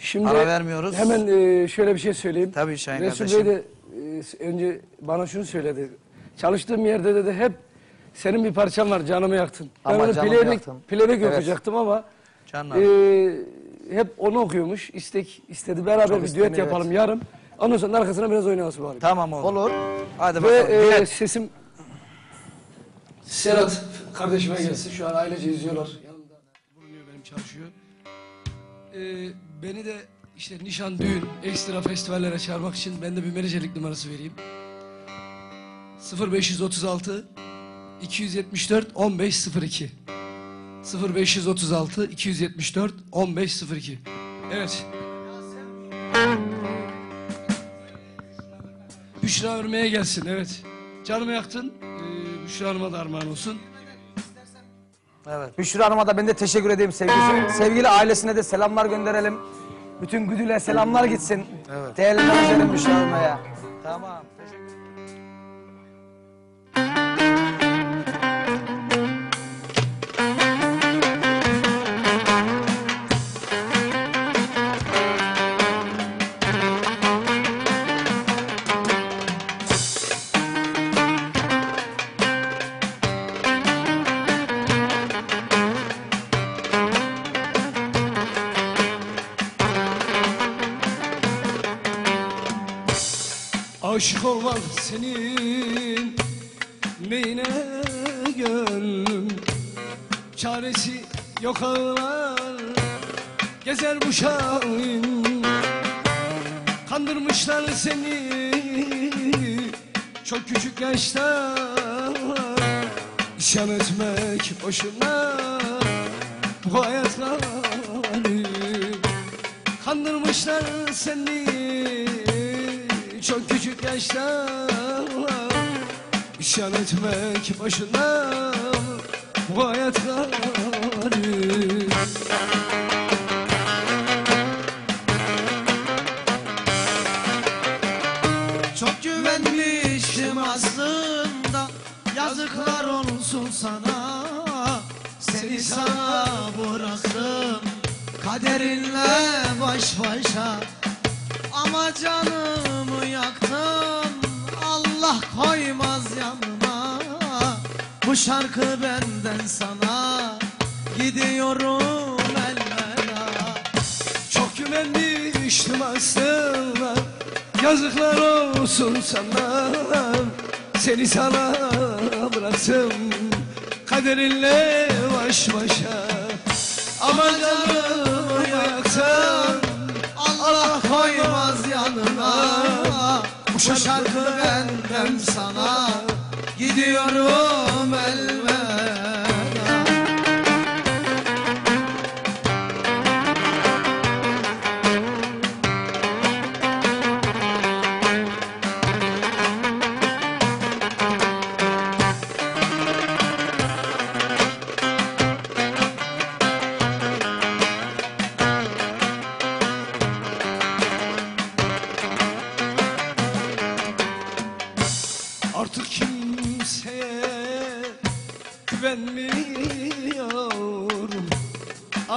Şimdi Ara vermiyoruz. Hemen e, şöyle bir şey söyleyeyim. Tabii Şahin Resul kardeşim. Bey de e, önce bana şunu söyledi. Çalıştığım yerde dedi hep senin bir parçan var canımı yaktın. Ama ben onu canımı playback, yaktın. playback Evet. okuyacaktım ama Canlar. e, hep onu okuyormuş. İstek istedi beraber Çok bir isteniyor, düet yapalım evet. yarın. Ondan sonra arkasına biraz oynayası var. Tamam oğlum. Olur. Hadi Ve bakalım. e, Bilet. sesim Serhat kardeşime gelsin. Şu an ailece izliyorlar. Yanımda bulunuyor benim çalışıyor. E, beni de işte nişan, düğün, ekstra festivallere çağırmak için ben de bir menajerlik numarası vereyim. 0536 274 1502 0536 274 1502 Evet. Büşra Örme'ye gelsin evet. Canımı yaktın. Ee, Büşra Hanım'a da armağan olsun. Evet. Büşra Hanım'a da ben de teşekkür edeyim sevgili, sevgili ailesine de selamlar gönderelim. Bütün Güdül'e selamlar gitsin. Evet. Değerli Büşra Hanım'a. Tamam. Aşık olmak senin neyine gönlüm. Çaresi yok ağlar gezer bu şahin. Kandırmışlar seni çok küçük yaşta İsyan etmek boşuna bu hayat Kandırmışlar seni çok küçük yaşta İsyan etmek başına bu hayat galip Çok güvenmiştim aslında Yazıklar olsun sana. Seni sana bıraktım Kaderinle baş başa Ama canımı yaktın Allah koymaz yanıma. Bu şarkı benden sana Gidiyorum elveda. Çok güvenmiştim aslında Yazıklar olsun sana. Seni sana bıraktım Kaderinle baş başa. Ama canımı yaktın Şarkı benden sana. Gidiyorum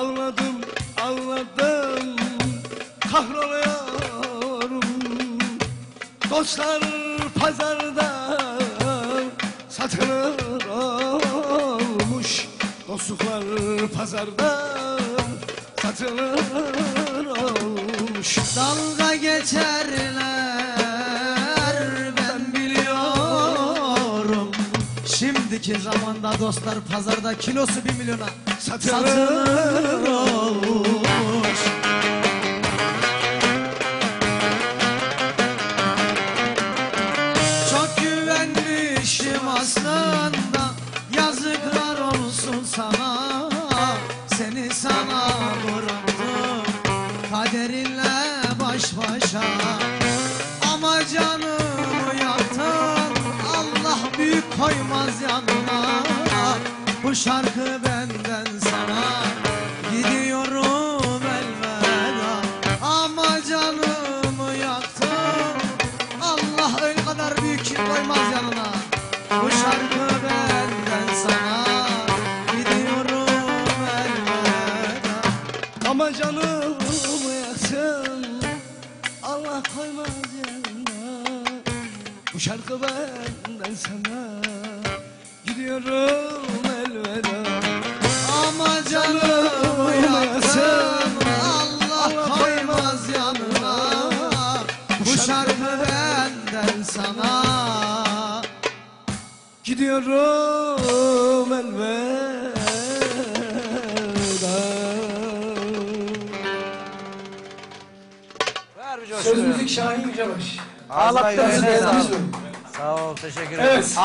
Anladım, anladım. Kahroluyorum. Dostlar pazarda satılır olmuş. Dostluklar pazarda satılır olmuş. Dalga geçerler Şimdiki zamanda dostlar pazarda kilosu bir milyona Satılır satılır yanmaz yanmaz Bu şarkı benden sana. Gidiyorum elveda Ama canımı yaktın Allah öyle kadar büyük kim koymaz yanına. Bu şarkı benden sana. Gidiyorum elveda Ama canımı yaktın Allah koymaz yanına. Bu şarkı benden sana. Gidiyorum elveda Ama canımı yaktın Allah koymaz yanına Bu şarkı benden sana Gidiyorum elveda Ver bir coşku. Söz müzik Şahin Yücebaş beni. Sağ ol, teşekkür ederim. Evet.